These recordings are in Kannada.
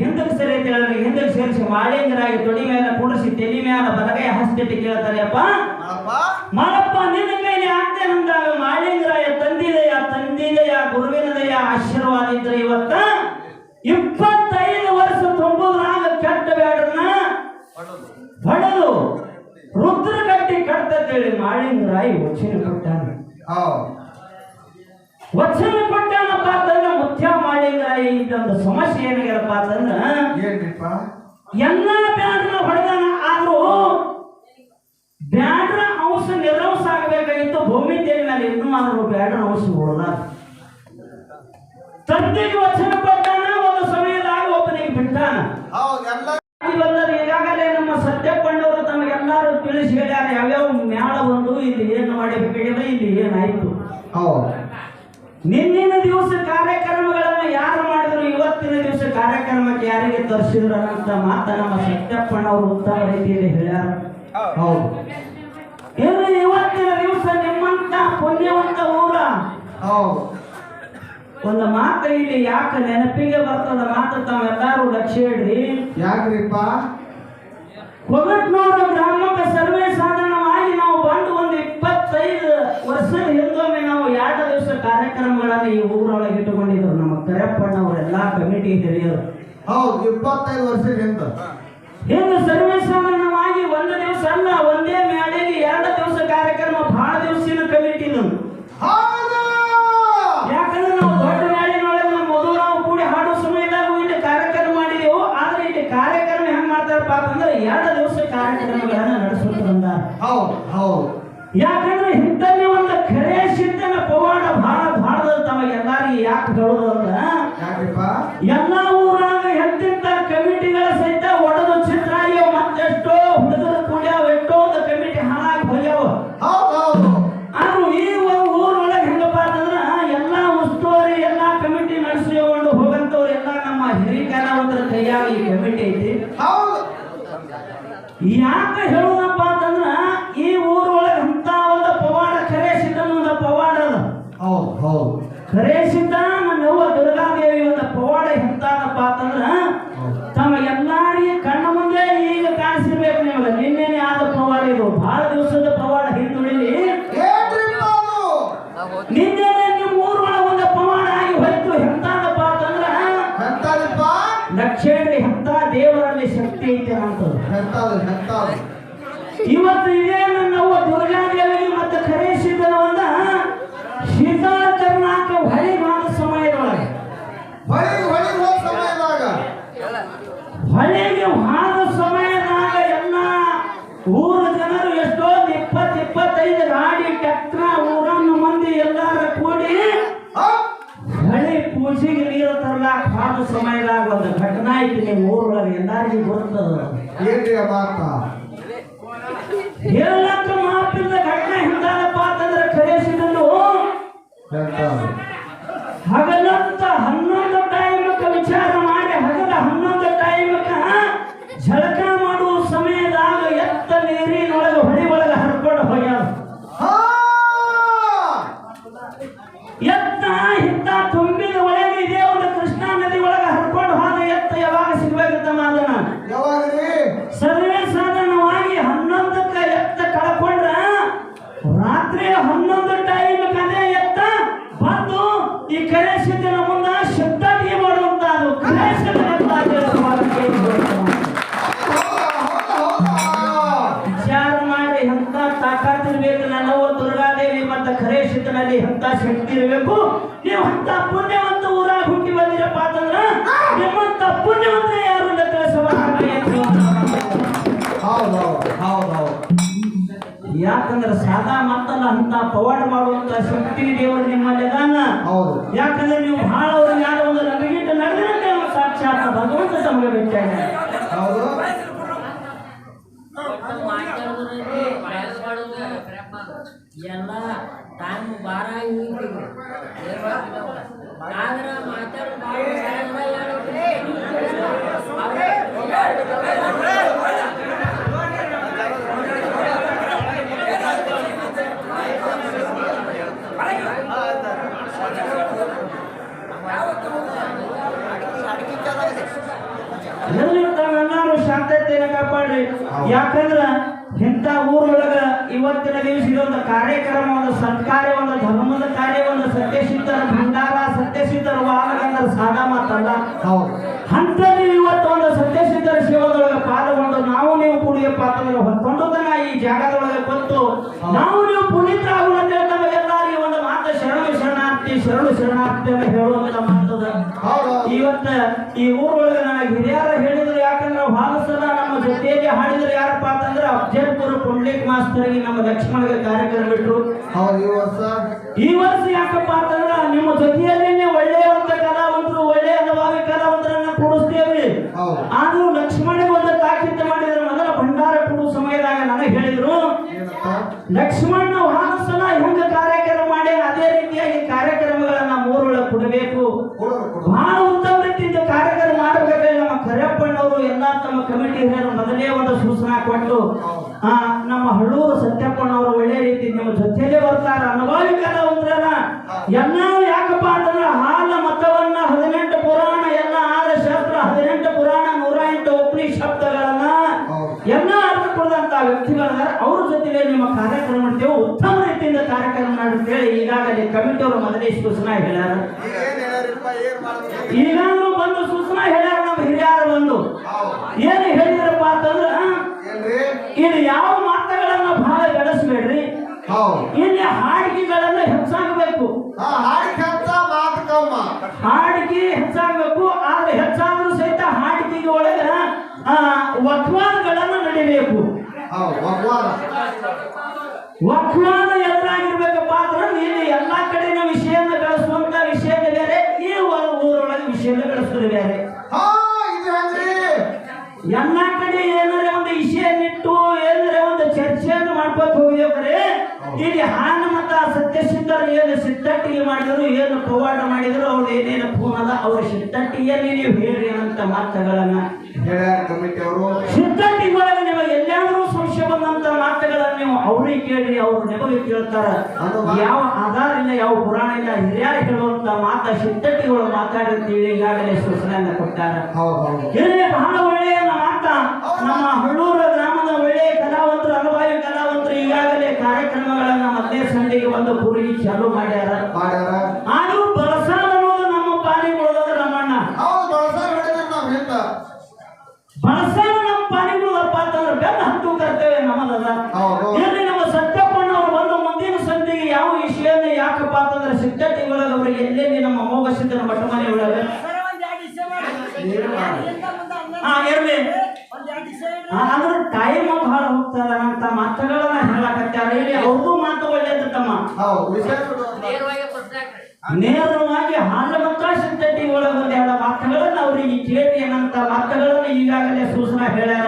ಹಿಂದಕ್ಕೆ ಸರಿ ಅಂತ ಹೇಳಿದ್ರೆ ಹಿಂದಕ್ಕೆ ಸೇರಿಸಿ ಮಾಳೇಂದ್ರಾಗಿ ತೊಡಿ ಮೇಲೆ ಕುಡಿಸಿ ತಲೆ ಮೇಲೆ ಬಲಗೈ ಹಸ್ತಿಟ್ಟು ಕೇಳ್ತಾರೆಪ್ಪ ಮಾಡಪ್ಪ. ನಿನ್ನ ಕೈಲಿ ಆಗ್ತೇ ಅಂದಾಗ ಮಾಳೇಂದ್ರಾಯ ತಂದಿದೆಯ ತಂದಿದೆಯ ಗುರುವಿನದೆಯ ಆಶೀರ್ವಾದ ಇದ್ರೆ ಇವತ್ತ? ಇಪ್ಪತ್ತೈದು ವರ್ಷ ತುಂಬುದ್ರಾಗ ಕೆಟ್ಟ ಬೇಡನ್ನ ಹೊಡೋದು ರುದ್ರ ಕಟ್ಟಿ ಕಟ್ತೇಳಿ ಮಾಳಿಂಗರಾಯಿ ವಚನ ಕೊಟ್ಟಾನ. ವಚನ ಮಾಳಿಂಗರಾಯಿ ಒಂದು ಸಮಸ್ಯೆ ಏನಾಗ್ಯಾರಪ್ಪ ಅಂತಂದ್ರ ಏನ್ರಿಪ್ಪ? ಎಲ್ಲ ಬ್ಯಾಡ್ರ ಹೊಡೆದಾನ ಆದ್ರೂ ಬ್ಯಾಡ್ರ ಅಂಶ ನಿರ್ವಂಶ ಆಗಬೇಕಾಗಿತ್ತು ಭೂಮಿ ದೇವಿ ಮೇಲೆ ಇನ್ನೂ ಆದ್ರೂ ಬ್ಯಾಡ್ರ ಅಂಶ ಹೊಡೆದ. ತಂದೆಗೆ ವಚನ ಕೊಟ್ಟಾನ ಒಂದು ಸಮಯದಾಗ ಒಬ್ಬನಿಗೆ ಬಿಟ್ಟಾನ. ಇವಲ್ಲರೂ ಈಗಾಗಲೇ ನಮ್ಮ ಸತ್ಯಪ್ಪಣ್ಣವರು ತಮಗೆಲ್ಲರೂ ತಿಳಿಸಿ ಹೇಳ್ಯಾರ ಯಾವ್ಯಾವ ಮ್ಯಾಳ ಬಂದು ಇಲ್ಲಿ ಏನು ಮಾಡಿ ಹೇಳಿದ್ರೆ ಇಲ್ಲಿ ಏನಾಯ್ತು? ಹೌದು. ನಿನ್ನಿನ ದಿವಸ ಕಾರ್ಯಕ್ರಮಗಳನ್ನು ಯಾರು ಮಾಡಿದ್ರು ಇವತ್ತಿನ ದಿವಸ ಕಾರ್ಯಕ್ರಮಕ್ಕೆ ಯಾರಿಗೆ ತರಿಸಿದ್ರು ಅನ್ನಂತ ಮಾತ ನಮ್ಮ ಸತ್ಯಪ್ಪಣ್ಣವರು ಉತ್ತಮ ರೀತಿಯಲ್ಲಿ ಹೇಳ್ಯಾರ. ಹೌದು. ಇವತ್ತಿನ ದಿವಸ ನಿಮ್ಮಂತ ಪುಣ್ಯವಂತ ಊರ. ಹೌದು. ಒಂದು ಮಾತ ಇಲ್ಲಿ ಯಾಕೆ ನೆನಪಿಗೆ ಬರ್ತದ ಮಾತು ತಾವೆಲ್ಲರೂ ಲಕ್ಷ್ಯ ಇಡ್ರಿ ಯಾಕ್ರಿಪ್ಪ? ಕೊಗಟ್ನೂರು ಗ್ರಾಮಕ್ಕೆ ಸರ್ವೇ ಸಾಧಾರಣವಾಗಿ ಕಾರ್ಯಕ್ರಮಗಳನ್ನು ಈ ಊರೊಳಗೆ ಇಟ್ಟುಕೊಂಡಿದ್ರು ನಮ್ಮ ಕರೆಪ್ಪಣ್ಣವರೆಲ್ಲ ಕಮಿಟಿ ಹಿರಿಯರು. ಹೌದು ಇಪ್ಪತ್ತೈದು ವರ್ಷದಿಂದ ಹೆಂಗ ಸರ್ವೇ ಸಾಮಾನ್ಯವಾಗಿ ಒಂದು ದಿವಸ ಅಲ್ಲ ಒಂದೇ ಮೇಳೆಗೆ ಎರಡು ಘಟನಾ ಮೂರು ಎಲ್ಲರಿಗೂ ಗೊತ್ತದ ಏನ್ರಿ ಮಾತ? ಹೇಳಕ್ಕ ಮಾತಿಲ್ಲ ಘಟನೆ ಹಿಂದಾದಪ್ಪ ಅಂತಂದ್ರೆ ಖರೆ ಶಕ್ತಿ ಇರಬೇಕು. ನೀವು ಅಂತ ಪುಣ್ಯವಂತ ಊರಾಗ ಹುಟ್ಟಿ ಬಂದಿರಪ್ಪ ಅಂತಂದ್ರ ನಿಮ್ಮಂತ ಪುಣ್ಯವಂತ ಯಾರು ಇಲ್ಲ ಹೌದು ಹೌದು ಹೌದು ಹೌದು. ಯಾಕಂದ್ರೆ ಸಾದಾ ಮತ್ತಲ್ಲ ಅಂತ ಪವಾಡ್ ಮಾಡುವಂತ ಶಕ್ತಿ ದೇವರು ನಿಮ್ಮಲ್ಲಿ ಅದಾನ. ಹೌದು. ಯಾಕಂದ್ರೆ ನೀವು ಬಹಳ ಅವ್ರ ಯಾರೋ ಒಂದು ನಮಗಿಟ್ಟು ನಡೆದ್ರೆ ಸಾಕ್ಷಾತ್ ಭಗವಂತ ತಮಗೆ ಭೇಟಿಯಾಗ. ಹೌದು. ಎಲ್ಲ ಟೈಮ್ ಬಾರ ಆದ್ರೆ ಮಾತಾಡೋ ಎಲ್ಲಿರ್ತಾವೆಲ್ಲರೂ ಶಾಂತತೆಯನ್ನು ಕಾಪಾಡ್ರಿ. ಯಾಕಂದ್ರ ಇಂಥ ಊರೊಳಗ ಇವತ್ತಿನ ದಿವಸ ಇದೊಂದು ಕಾರ್ಯಕ್ರಮ ಒಂದು ಸತ್ಕಾರ ಒಂದು ಧರ್ಮದ ಕಾರ್ಯ ಒಂದು ಸತ್ಯಸಿದ್ಧರ ಭಂಡಾರ ಸತ್ಯಸಿದ್ಧರ ವಾಹನ ಸಾಗ ಮಾತಲ್ಲ ಹೌದು. ಅಂಥದ್ದು ಇವತ್ತು ಒಂದು ಸತ್ಯಸಿದ್ಧರ ಸೇವದೊಳಗೆ ಪಾಲ್ಗೊಂಡು ನಾವು ನೀವು ಕುಡಿಯಪ್ಪ ಅಂತಂದ್ರೆ ಹೊತ್ಕೊಂಡದನ್ನ ಈ ಜಾಗದೊಳಗೆ ಬಂತು ನಾವು ನೀವು ಪುನೀತರಾಗುವ ಶರಣು ಶರಣಾರ್ಥಿ ಅಂತ ಹೇಳುವಂತ ಮಾತದ. ಇವತ್ತ ಈ ಊರೊಳಗ ನನಗೆ ಹಿರಿಯರ ಹೇಳಿದ್ರು ಯಾಕಂದ್ರೆ ಬಹಳ ಸಲ ನಮ್ಮ ಜೊತೆಯಲ್ಲಿ ಹಾಡಿದ್ರು ಯಾರಪ್ಪ ಅಂತಂದ್ರೆ ಅಫ್ಜಲ್ಪುರ ಪುಂಡ್ಲಿಕ್ ಮಾಸ್ತರಿಗೆ ನಮ್ಮ ಲಕ್ಷ್ಮಣಗೆ ಕಾರ್ಯಕ್ರಮ ಬಿಟ್ರು. ಈ ವರ್ಷ? ಈ ವರ್ಷ ಯಾಕಪ್ಪ ಅಂತಂದ್ರೆ ನಿಮ್ಮ ಜೊತೆಯಲ್ಲಿ ಒಳ್ಳೆಯವಂತ ಕಲಾವಂತರು ಒಳ್ಳೆಯ ಅನುಭವಿ ಕಲಾವಂತರನ್ನ ಕೂಡಿಸ್ತೇವೆ. ಆದ್ರೂ ಲಕ್ಷ್ಮಣಿಗೆ ಒಂದು ತಾಕೀತ ಮಾಡಿದ್ರು ಮೊದಲ ಭಂಡಾರ ಕೊಡುವ ಸಮಯದಾಗ ನನಗೆ ಹೇಳಿದ್ರು ಲಕ್ಷ್ಮಣ ಬಹಳ ಸಲ ಹೆಂಗ ಕಾರ್ಯಕ್ರಮ ಕೊಡಬೇಕು ಬಹಳ ಉತ್ತಮ ರೀತಿಯಿಂದ ಕಾರ್ಯಕ್ರಮ ಮಾಡಬೇಕಾದ್ರೆ ನಮ್ಮ ಕರಿಯಪ್ಪಣ್ಣವರು ಎಲ್ಲ ತಮ್ಮ ಕಮಿಟಿ ಹಿರಿಯರು ಮೊದಲೇ ಒಂದು ಸೂಚನಾ ಕೊಟ್ಟು ಆ, ನಮ್ಮ ಹಳ್ಳೂರು ಸತ್ಯಪ್ಪಣ್ಣವರು ಒಳ್ಳೆ ರೀತಿ ನಿಮ್ಮ ಜೊತೆಯಲ್ಲೇ ಬರ್ತಾರೆ. ಅನುಭವಿ ಕಲಾವಂತರನ್ನ ಎಲ್ಲ ಯಾಕಪ್ಪ ಅಂತಂದ್ರೆ ಹಾಲ ಮತವನ್ನ ಹದಿನೆಂಟು ಪುರಾಣ ಎಲ್ಲ ಆದ ಶಾಸ್ತ್ರ ಹದಿನೆಂಟು ಪುರಾಣ ನೂರ ಎಂಟು ಉಪನಿಷತ್ತುಗಳನ್ನ ಶಬ್ದಗಳನ್ನ ಎಲ್ಲ ಅರ್ಥ ಕೊಡದಂತ ವ್ಯಕ್ತಿಗಳಾದ್ರೆ ಅವ್ರ ಜೊತೆಗೆ ನಿಮ್ಮ ಕಾರ್ಯಕ್ರಮ ಉತ್ತಮ ರೀತಿಯಿಂದ ಕಾರ್ಯಕ್ರಮ ಮಾಡುತ್ತೇಳಿ ಈಗಾಗಲೇ ಕಮಿಟಿ ಅವರು ಮೊದಲೇ ಸೂಚನಾ ಹೇಳ್ಯಾರ. ಈಗ ಈಗಾಗಲೂ ಬಂದು ಸೂಚನಾ ಹೇಳ್ಯಾರ ನಮ್ಮ ಹಿರಿಯರು ಬಂದು. ಏನು ಹೇಳಿದ್ರಪ್ಪ ಅಂತಂದ್ರ ಇದು ಯಾವ ಮಾತುಗಳನ್ನ ಬಹಳ ಬೆಳೆಸ್ಬೇಡ್ರಿ. ಇಲ್ಲಿ ಹಾಡಿಕೆಗಳನ್ನ ಹೆಚ್ಚಾಗಬೇಕು ಇಲ್ಲಿ ಹಾನ ಮತ ಸತ್ಯಸಿದ್ಧರು ಏನು ಸಿದ್ಧಟ್ಟಿಗೆ ಮಾಡಿದ್ರು ಏನು ಪವಾಡ ಮಾಡಿದ್ರು ಅವ್ರು ಏನೇನು ಪೂರ್ಣದ ಅವ್ರ ಸಿದ್ಧಟ್ಟಿಯಲ್ಲಿ ನೀವು ಹೇಳ್ರಿ ಅಂತ ಮಾತುಗಳನ್ನ ಸಿದ್ಧಟ್ಟಿ ಒಳಗ ಸಿದ್ಧಟ್ಟಿಗೊಳಗೆ ನಿಮಗೆ ಎಲ್ಲಾದ್ರೂ ಸಂಶಯ ಬಂದಂತ ಮಾತುಗಳನ್ನ ನೀವು ಅವ್ರಿಗೆ ಕೇಳ್ರಿ ಅವ್ರು ನಿಮಗೆ ಕೇಳ್ತಾರ. ಯಾವ ಆಧಾರ ಇಲ್ಲ ಯಾವ ಪುರಾಣ ಇಲ್ಲ ಹಿರಿಯರು ಹೇಳುವಂತ ಮಾತ ಸಿದ್ಧಟ್ಟಿಗಳು ಮಾತಾಡಿರ್ತೀವಿ ಈಗಾಗಲೇ ಸೂಚನೆಯನ್ನ ಕೊಟ್ಟಾರ. ಇಲ್ಲಿ ಬಹಳ ಒಳ್ಳೆಯ ಮಾತ. ನಮ್ಮ ಹಳ್ಳೂರ ಗ್ರಾಮದ ಒಳ್ಳೆಯ ಕಲಾವಂತರು ಅನುಭವಿ ಕಲಾವಂತರು ಮಧ್ಯೆ ಸಂಡೆಗೆ ಒಂದು ಕುರಿ ಚಾಲು ಮಾಡ್ಯಾರ. ಮಾಡ್ಯಾರ. ಆದ್ರೂ ಬಳಸಾಲ ಅನ್ನೋದು ನಮ್ಮ ಪಾಲಿಗೆ ಉಳಿದದ ರಮಣ್ಣ. ಹೌದು ಬಳಸ ಹೇಳಿದ್ರೆ ನಾವ್ ಹಿಂದ ಬಳಸಾಲ ನಮ್ಮ ಪಾಲಿಗೆ ಉಳಿದಪ್ಪ ಅಂತಂದ್ರೆ ಬೆನ್ನ ಹತ್ತು ಕರ್ತೇವೆ ನಮ್ಮದದ ಹೌದು. ಇಲ್ಲಿ ನಮ್ಮ ಸತ್ಯಪ್ಪಣ್ಣ ಅವರು ಬಂದು ಮುಂದಿನ ಸಂಧಿಗೆ ಯಾವ ವಿಷಯನ ಯಾಕಪ್ಪ ಅಂತಂದ್ರೆ ಸಿದ್ಧತೆ ಒಳಗೆ ಅವರಿಗೆ ಎಲ್ಲೆಲ್ಲಿ ನಮ್ಮ ಮೋಗ ಸಿದ್ಧನ ಮಠ ಮನೆ ಇರ್ಲಿ. ಆದ್ರೆ ಟೈಮ್ ಬಹಳ ಹೋಗ್ತದ ಅಂತ ಮಾತುಗಳನ್ನ ಹೇಳಕತ್ತಾರ. ಇಲ್ಲಿ ಅವ್ರದ್ದು ಮಾತು ಒಳ್ಳೇದು ತಮ್ಮ ಹೌದು ವಿಷಯ ಬಿಡು ಅಂತ. ನೇರವಾಗಿ ಮತ್ತ ಸಿದ್ಧತೆ ಒಳಗೆ ಒಂದು ಎರಡು ಮಾತುಗಳನ್ನ ಅವರಿಗೆ ಕೇಳಿ ಏನಂತ ಮಾತುಗಳನ್ನ ಈಗಾಗಲೇ ಸೂಚನಾ ಹೇಳ್ಯಾರ.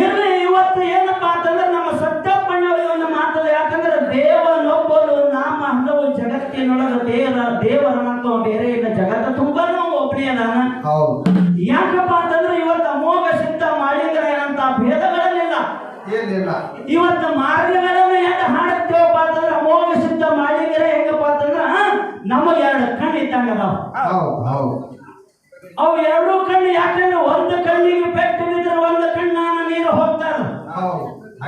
ಇರ್ಲಿ ಇವತ್ತು ಏನಪ್ಪಾ ಅಂತಂದ್ರೆ ನಮ್ಮ ಸತ್ಯಪ್ಪಣ್ಣವರಿಗೆ ಒಂದು ಮಾತದ. ಯಾಕಂದ್ರೆ ದೇವನೊಬ್ಬನು ನಾಮ ಹಲವು ಜಗತ್ತಿನೊಳಗ ದೇವರ ದೇವರನಂತ ಬೇರೆ ಇಲ್ಲ. ಜಗತ್ತ ತುಂಬಾನು ಒಬ್ಬನೇ ನಾನು ಹೌದು. ಅವು ಎರಡು ಕಣ್ಣು ಯಾಕಂದ್ರೆ ಒಂದು ಕಣ್ಣಿಗೆ ಪೆಟ್ಟು ಬಿದ್ರೆ ಒಂದು ಕಣ್ಣಾನ ನೀರು ಹೋಗ್ತಾರ.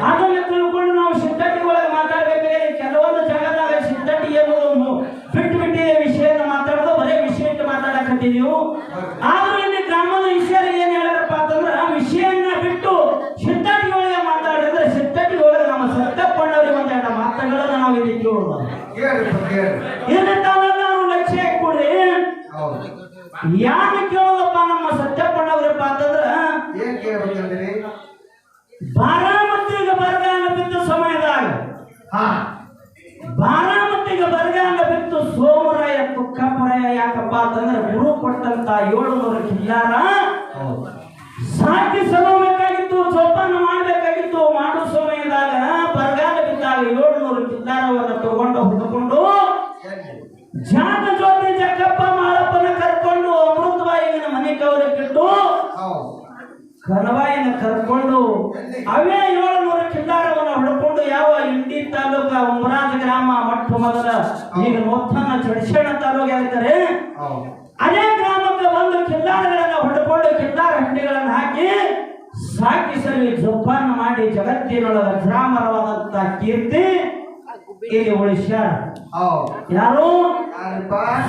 ಅದನ್ನು ತಿಳ್ಕೊಂಡು ನಾವು ಸಿದ್ಧತೆ ಒಳಗೆ ಮಾತಾಡ್ಬೇಕಾದ್ರೆ ಕೆಲವೊಂದು ಜಗದಾಗ ಸಿದ್ಧತೆ ಏನು ಬಿಟ್ಟು ಬಿಟ್ಟಿದೆ ವಿಷಯನ ಮಾತಾಡೋದು ಬರೀ ವಿಷಯ ಇಟ್ಟು ಮಾತಾಡಕತ್ತಿದೀವಿ ಆದ್ರೂ ಇಲ್ಲಿ ಗ್ರಾಮದ ವಿಷಯ ಏನ್ ಹೇಳಪ್ಪ ಅಂತಂದ್ರೆ ಆ ವಿಷಯನ್ನ ಬಿಟ್ಟು ಸಿದ್ಧತೆ ಒಳಗೆ ಮಾತಾಡಿದ್ರೆ ಸಿದ್ಧತೆ ಒಳಗೆ ನಮ್ಮ ಸತ್ತಪ್ಪಣ್ಣವ್ರಿಗೆ ಒಂದೆರಡು ಮಾತುಗಳನ್ನ ನಾವು ಇಲ್ಲಿ ಕೇಳೋದು. ಕೇಳ್ರಿಪ್ಪ ಯಾರು ಕೇಳೋದಪ್ಪ ನಮ್ಮ ಸತ್ಯಪ್ಪಣ್ಣವ್ರಪ್ಪ ಅಂತಂದ್ರ ಏನ್ ಕೇಳ್ಬೇಕಂದ್ರಿ? ಬಾರಾಮತಿಗೆ ಬರಗಾಲ ಬಿತ್ತು ಸಮಯದಾಗ. ಬಾರಾಮತಿಗೆ ಬರಗಾಲ ಬಿತ್ತು ಸೋಮರಾಯ ತುಕ್ಕಪ್ಪರಾಯ ಯಾಕಪ್ಪ ಅಂತಂದ್ರೆ ಗುರು ಕೊಟ್ಟಂತ ಏಳುನೂರು ಕಿಲ್ಲಾರ ಸಾಕಿಸಲು ಸಾಕಿ ಕರ್ಕೊಂಡು ಅವೇ ಏಳುನೂರ ಕಿಲ್ಲಾರವನ್ನು ಹುಡುಕೊಂಡು ಯಾವ ಇಂಡಿ ತಾಲೂಕ ಮುರಾಜ್ ಗ್ರಾಮ ಮಠ ಮೊದಲ ಈಗ ಮೊತ್ತನ ಚಡಶೇಣ ತಾಲೂಕ ಹೇಳ್ತಾರೆ ಅದೇ ಗ್ರಾಮಕ್ಕೆ ಒಂದು ಕಿಲ್ಲಾರಗಳನ್ನ ಹುಡುಕೊಂಡು ಕಿಲ್ಲಾರ ಹಂಡಿಗಳನ್ನ ಹಾಕಿ ಸಾಕಿ ಸರಿ ಜೋಪಾನ ಮಾಡಿ ಜಗತ್ತಿನೊಳಗ ಗ್ರಾಮರವಾದಂತ ಕೀರ್ತಿ ಇಲ್ಲಿ ಉಳಿಸ್ಯಾರ. ಯಾರು?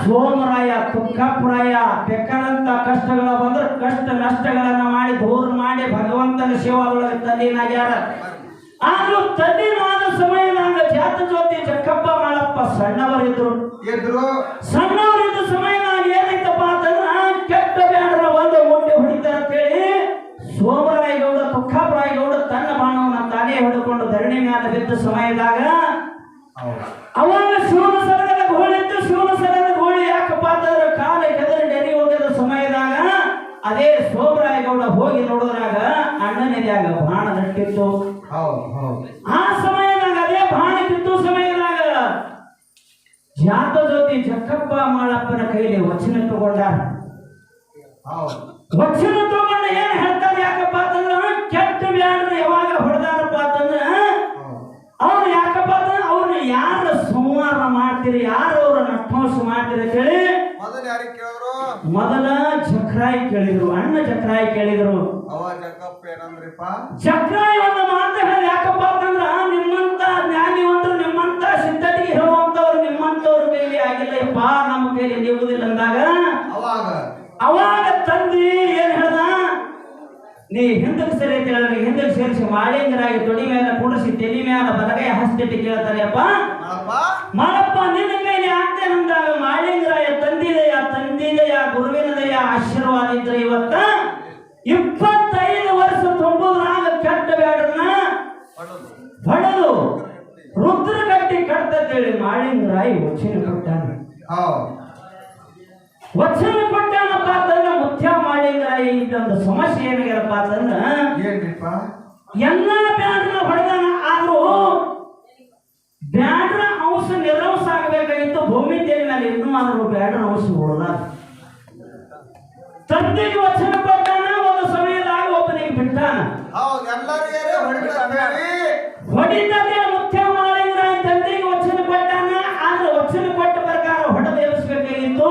ಸೋಮರಾಯ ತುಕ್ಕಪ್ಪರಾಯ ಬೇಕಾದಂತ ಕಷ್ಟಗಳ ಬಂದ್ರೆ ಕಷ್ಟ ನಷ್ಟಗಳನ್ನ ಮಾಡಿ ದೂರ ಮಾಡಿ ಭಗವಂತನ ಸೇವಾದೊಳಗೆ ತಲ್ಲೀನಾಗ್ಯಾರ. ಆದ್ರೂ ತಲ್ಲೀನಾದ ನಾನು ಜಾತ ಜ್ಯೋತಿ ಜಕ್ಕಪ್ಪ ಮಾಡಪ್ಪ ಸಣ್ಣವರಿದ್ರು. ಎದ್ರು? ಸಣ್ಣವರಿದ್ದ ನಾನು ಏನಾಯ್ತಪ್ಪ ಅಂತಂದ್ರ ಕೆಟ್ಟ ಬ್ಯಾಡ್ರ ಒಂದು ಮುಂಡೆ ಹೊಡಿತಾರ ಅಂತೇಳಿ ಸೋಮರಾಯ ಗೌಡ ತುಕ್ಕಪ್ಪರಾಯ ಗೌಡ ತನ್ನ ಬಾಣವನ್ನ ತಾನೇ ಹಿಡ್ಕೊಂಡು ಧರಣಿ ಮ್ಯಾಲ ಬಿದ್ದ ಸಮಯದಾಗ ಅಣ್ಣನಿದ್ಯಾಗ ಬಾಣ ನಟ್ಟಿತ್ತು. ಆ ಸಮಯದಾಗ ಅದೇ ಬಾಣ ಕಿತ್ತು ಸಮಯದಾಗ ಜಾತ ಜ್ಯೋತಿ ಜಕ್ಕಪ್ಪ ಮಾಳಪ್ಪನ ಕೈಲಿ ವಚನ ತಗೊಂಡಾರ ಹೌದು. ವಚನ ತಗೊಂಡ ಏನ್ ಹೇಳ್ತಾರೆ ಯಾಕಪ್ಪ ಅಂತಂದ್ರ ಕೆಟ್ಟ ಬ್ಯಾಡ್ರ ಯಾವಾಗ ಹೊಡೆದಾರಪ್ಪ ಅಂತಂದ್ರ ಅವನು ಅವ್ರು ಯಾಕಪ್ಪ ಅಂದ್ರೆ ಅವ್ರನ್ನ ಯಾರು ಸಂಹಾರ ಮಾಡ್ತೀರಿ ಯಾರು ಅವ್ರ ನಟ್ಟೋಸ್ ಮಾಡ್ತೀರಿ ಅಂತ ಹೇಳಿ ಮೊದಲು ಜಕ್ರಾಯಿ ಕೇಳಿದ್ರು ಅಣ್ಣ ಜಕ್ರಾಯಿ ಕೇಳಿದ್ರು. ಏನಂದ್ರಿಪ್ಪ ಜಕ್ರಾಯಿ ಒಂದು ಮಾತು ಹೇಳಿ ಯಾಕಪ್ಪ ಅಂತಂದ್ರ ನಿಮ್ಮಂತ ಜ್ಞಾನಿವಂತರು ನಿಮ್ಮಂತ ಸಿದ್ಧತೆಗೆ ಹೇಳುವಂತವ್ರು ನಿಮ್ಮಂತವ್ರ ಕೈಲಿ ಆಗಿಲ್ಲಪ್ಪ ನಮ್ಮ ಕೈಲಿ ನೀವುದಿಲ್ಲ ಅಂದಾಗ ಅವಾಗ? ಅವಾಗ ತಂದಿ ಏನ್ ಹೇಳ್ದ? ನೀ ಹಿಂದಕ್ಕೆ ಸರಿ ಅಂತ ಹೇಳಿದ್ರೆ ಹಿಂದಕ್ಕೆ ಸೇರಿಸಿ ಮಾಳಿಂಗರಾಗಿ ತೊಡಿ ಮೇಲೆ ಕುಡಿಸಿ ತಲೆ ಮೇಲೆ ಬಲಗೈ ಹಸ್ತಿಟ್ಟು ಕೇಳ್ತಾರೆಯಪ್ಪ ಮಾಡಪ್ಪ? ನಿನ್ನ ಕೈಲಿ ಆಗ್ತೇನೆ ಅಂದಾಗ ಮಾಳಿಂಗರಾಯ ತಂದಿದೆಯ? ತಂದಿದೆಯ? ಗುರುವಿನದೆಯ? ಆಶೀರ್ವಾದ ಇದ್ರೆ ಇವತ್ತ? ಹೊಡೆದು ರುದ್ರ ಕಟ್ಟಿ ಕಟ್ತೇಳಿ ರಾಯಿ ವಚನ ಕೊಟ್ಟಾನ. ವಚನ ಕೊಟ್ಟಾನಪ್ಪ ಅಂತಂದ್ರೆ ಮುಖ್ಯ ಮಾಳಿಂಗರಾಯಿ ಇದ್ದೊಂದು ಸಮಸ್ಯೆ ಏನಾಗ್ಯಾರಪ್ಪ ಅಂತಂದ್ರ ಎಲ್ಲ ಬ್ಯಾಡ್ರ ಹೊಡೆದಾನ ಆದ್ರೂ ಬ್ಯಾಡ್ರ ಅಂಶ ನಿರ್ವಸ ಆಗಬೇಕಾಗಿತ್ತು ಭೂಮಿ ದೇವಿ ಮೇಲೆ ಇನ್ನೂ ಆದ್ರೂ ಬ್ಯಾಡ್ರ ಅಂಶ ಹೊಡೆದ ತಂದೆಗೆ ವಚನ ಕೊಟ್ಟಾನ ಒಂದು ಸಮಯದಾಗ ಒಬ್ಬನಿಗೆ ಬಿಟ್ಟಾನ. ಹೌದು ಎಲ್ಲರಿಗೆ ಹೊಡಿತದೆ ಮುಖ್ಯ ಮಾಡಿದ್ರ ತಂದೆಗೆ ವಚನ ಕೊಟ್ಟಾನ ಆದ್ರೆ ವಚನ ಕೊಟ್ಟ ಪ್ರಕಾರ ಹೊಡೆದು ಎಬ್ಸ್ಬೇಕಾಗಿತ್ತು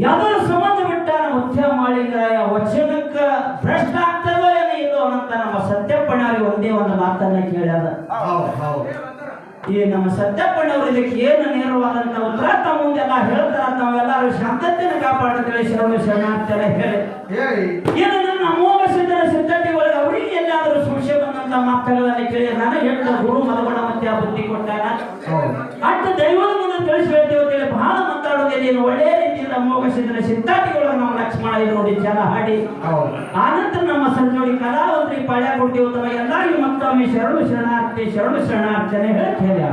ಯಾವ್ದಾರ ಸಂಬಂಧ ಬಿಟ್ಟಾನ ಮುಖ್ಯ ಮಾಡಿದ್ರ ವಚನಕ್ಕ ಭ್ರಷ್ಟ ಆಗ್ತದೋ ಏನೋ ಇಲ್ಲೋ ಅಂತ ನಮ್ಮ ಸತ್ಯಪ್ಪಣ್ಣವ್ರಿಗೆ ಒಂದೇ ಒಂದು ಮಾತನ್ನ ಕೇಳ್ಯಾರ ಹೌದು ಹೌದು. ಈ ನಮ್ಮ ಸತ್ಯಪ್ಪಣ್ಣವ್ರು ಇದಕ್ಕೆ ಏನು ನೇರವಾದಂತ ಉತ್ತರ? ತಮ್ಮ ಮುಂದೆಲ್ಲ ಹೇಳ್ತಾರ ತಾವೆಲ್ಲರೂ ಶಾಂತತೆನ ಕಾಪಾಡ್ತೇವೆ ಶರಣ ಶರಣಾರ್ಥಿಗಳ ಹೇಳಿ. ಹೇಳಿ. ಏನು ನನ್ನ ಅಮೋಘ ಒಳಗೆ ಅವರಿಗೆ ಎಲ್ಲಾದರೂ ಸಂಶಯ ಮಾತುಗಳನ್ನ ಕೇಳಿ ನಾನು ಹೇಳಿದ ಗುರು ಮಲಗಣ ಮತ್ತೆ ಬುದ್ಧಿ ಕೊಟ್ಟಾನ ಹೌದು. ಅಟ್ಟ ಮುಂದೆ ತಿಳಿಸಿ ಹೇಳಿ ಅಂತೇಳಿ ಬಹಳ ಮಾತಾಡೋದೇ ನೀನು ಒಳ್ಳೆಯ ರೀತಿಯಿಂದ ಅಮೋಘ ಸಿದ್ಧರ ಸಿದ್ಧಾಂತಿಗಳು ನಮ್ಮ ಲಕ್ಷ್ಮಣ ನೋಡಿ ಜಲ ಹಾಡಿ. ಹೌದು. ಆನಂತರ ನಮ್ಮ ಸಂಜೋಡಿ ಕಲಾವಂತರಿಗೆ ಪಾಳ್ಯ ಕೊಡ್ತೀವಿ ತಮ್ಮ ಎಲ್ಲರಿಗೂ ಮತ್ತೊಮ್ಮೆ ಶರಣು ಶರಣಾರ್ಥಿ ಶರಣು ಶರಣಾರ್ಥನೆ ಹೇಳಿ ಹೇಳಿ